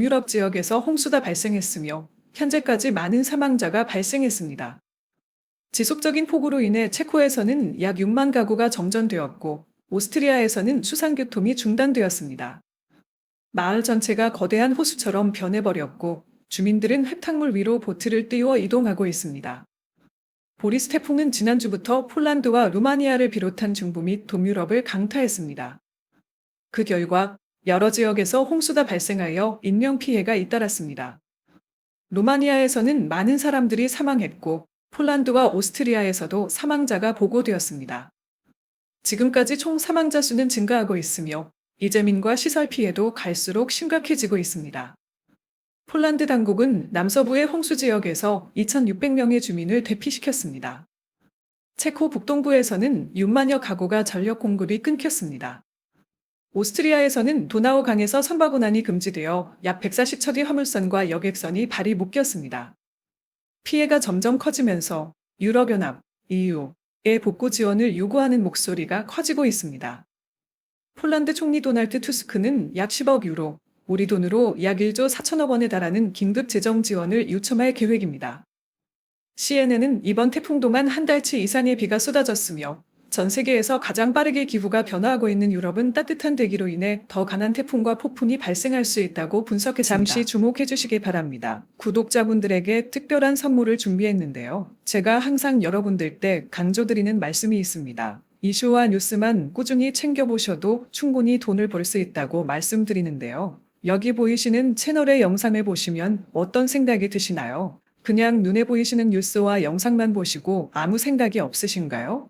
유럽 지역에서 홍수가 발생했으며 현재까지 많은 사망자가 발생했습니다. 지속적인 폭우로 인해 체코에서는 약 6만 가구가 정전되었고 오스트리아에서는 수상교통이 중단되었습니다. 마을 전체가 거대한 호수처럼 변해버렸고 주민들은 흙탕물 위로 보트를 띄워 이동하고 있습니다. 보리스 태풍은 지난주부터 폴란드와 루마니아를 비롯한 중부 및 동유럽을 강타했습니다. 그 결과 여러 지역에서 홍수가 발생하여 인명 피해가 잇따랐습니다. 루마니아에서는 많은 사람들이 사망했고 폴란드와 오스트리아에서도 사망자가 보고되었습니다. 지금까지 총 사망자 수는 증가하고 있으며 이재민과 시설 피해도 갈수록 심각해지고 있습니다. 폴란드 당국은 남서부의 홍수 지역에서 2,600명의 주민을 대피시켰습니다. 체코 북동부에서는 6만여 가구가 전력 공급이 끊겼습니다. 오스트리아에서는 도나우 강에서 선박 운항이 금지되어 약 140척의 화물선과 여객선이 발이 묶였습니다. 피해가 점점 커지면서 유럽연합, EU의 복구 지원을 요구하는 목소리가 커지고 있습니다. 폴란드 총리 도널드 투스크는 약 10억 유로, 우리 돈으로 약 1조 4천억 원에 달하는 긴급 재정 지원을 요청할 계획입니다. CNN은 이번 태풍 동안 한 달치 이상의 비가 쏟아졌으며 전 세계에서 가장 빠르게 기후가 변화하고 있는 유럽은 따뜻한 대기로 인해 더 강한 태풍과 폭풍이 발생할 수 있다고 분석했습니다. 잠시 주목해 주시기 바랍니다. 구독자분들에게 특별한 선물을 준비했는데요. 제가 항상 여러분들께 강조드리는 말씀이 있습니다. 이슈와 뉴스만 꾸준히 챙겨보셔도 충분히 돈을 벌 수 있다고 말씀드리는데요. 여기 보이시는 채널의 영상을 보시면 어떤 생각이 드시나요? 그냥 눈에 보이시는 뉴스와 영상만 보시고 아무 생각이 없으신가요?